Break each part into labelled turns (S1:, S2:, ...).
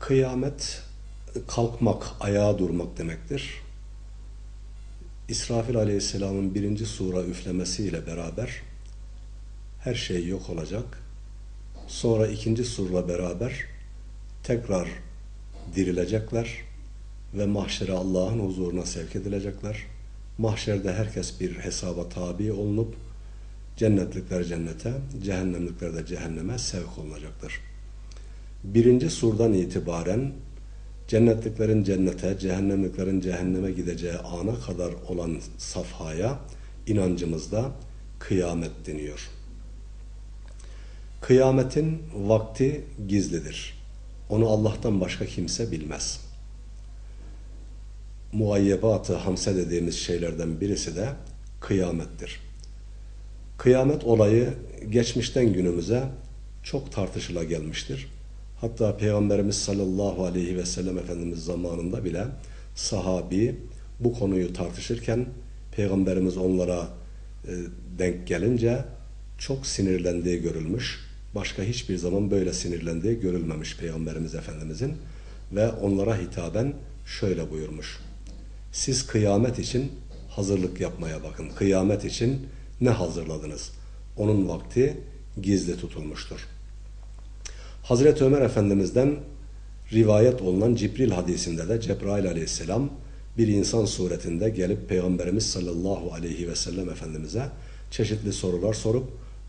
S1: Kıyamet kalkmak, ayağa durmak demektir. İsrafil Aleyhisselam'ın birinci sura üflemesiyle beraber her şey yok olacak. Sonra ikinci surla beraber tekrar dirilecekler ve mahşere Allah'ın huzuruna sevk edilecekler. Mahşerde herkes bir hesaba tabi olunup cennetlikler cennete, cehennemlikler de cehenneme sevk olunacaktır. Birinci surdan itibaren cennetliklerin cennete, cehennemliklerin cehenneme gideceği ana kadar olan safhaya inancımızda kıyamet deniyor. Kıyametin vakti gizlidir. Onu Allah'tan başka kimse bilmez. Muayyebat-ı hamse dediğimiz şeylerden birisi de kıyamettir. Kıyamet olayı geçmişten günümüze çok tartışıla gelmiştir. Hatta Peygamberimiz sallallahu aleyhi ve sellem Efendimiz zamanında bile sahabi bu konuyu tartışırken Peygamberimiz onlara e, denk gelince çok sinirlendiği görülmüş. Başka hiçbir zaman böyle sinirlendiği görülmemiş Peygamberimiz Efendimizin ve onlara hitaben şöyle buyurmuş. Siz kıyamet için hazırlık yapmaya bakın. Kıyamet için ne hazırladınız? Onun vakti gizli tutulmuştur. Hazreti Ömer Efendimiz'den rivayet olunan Cibril hadisinde de Cebrail aleyhisselam bir insan suretinde gelip Peygamberimiz sallallahu aleyhi ve sellem Efendimiz'e çeşitli sorular sorup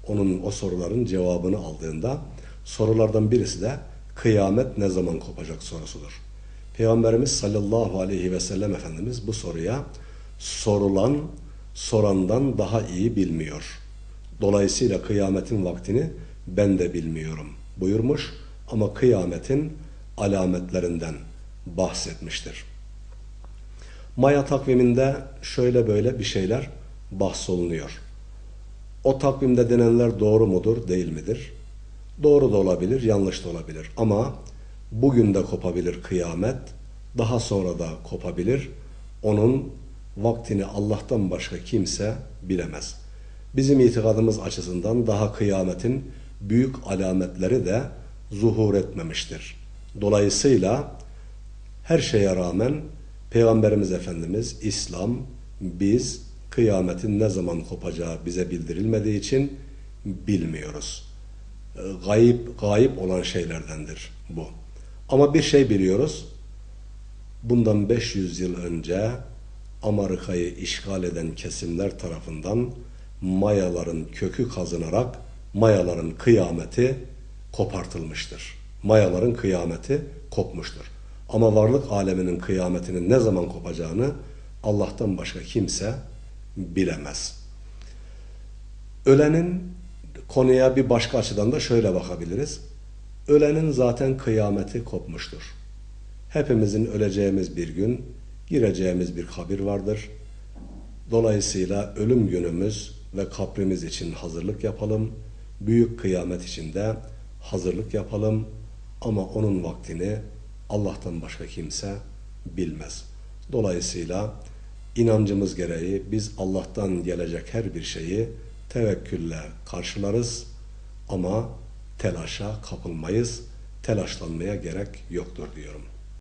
S1: onun o soruların cevabını aldığında sorulardan birisi de kıyamet ne zaman kopacak sorusudur. Peygamberimiz sallallahu aleyhi ve sellem Efendimiz bu soruya sorulan sorandan daha iyi bilmiyor. Dolayısıyla kıyametin vaktini ben de bilmiyorum buyurmuş ama kıyametin alametlerinden bahsetmiştir. Maya takviminde şöyle böyle bir şeyler bahsolunuyor. O takvimde denenler doğru mudur, değil midir? Doğru da olabilir, yanlış da olabilir. Ama bugün de kopabilir kıyamet, daha sonra da kopabilir. Onun vaktini Allah'tan başka kimse bilemez. Bizim itikadımız açısından daha kıyametin büyük alametleri de zuhur etmemiştir. Dolayısıyla her şeye rağmen Peygamberimiz Efendimiz İslam biz kıyametin ne zaman kopacağı bize bildirilmediği için bilmiyoruz. Gayip, gayip olan şeylerdendir bu. Ama bir şey biliyoruz. Bundan 500 yıl önce Amerika'yı işgal eden kesimler tarafından Mayaların kökü kazınarak Mayaların kıyameti kopartılmıştır. Mayaların kıyameti kopmuştur. Ama varlık aleminin kıyametinin ne zaman kopacağını Allah'tan başka kimse bilemez. Ölenin konuya bir başka açıdan da şöyle bakabiliriz. Ölenin zaten kıyameti kopmuştur. Hepimizin öleceğimiz bir gün, gireceğimiz bir kabir vardır. Dolayısıyla ölüm günümüz ve kabrimiz için hazırlık yapalım. Büyük kıyamet için de hazırlık yapalım. Ama onun vaktini Allah'tan başka kimse bilmez. Dolayısıyla inancımız gereği biz Allah'tan gelecek her bir şeyi tevekkülle karşılarız ama telaşa kapılmayız. Telaşlanmaya gerek yoktur diyorum.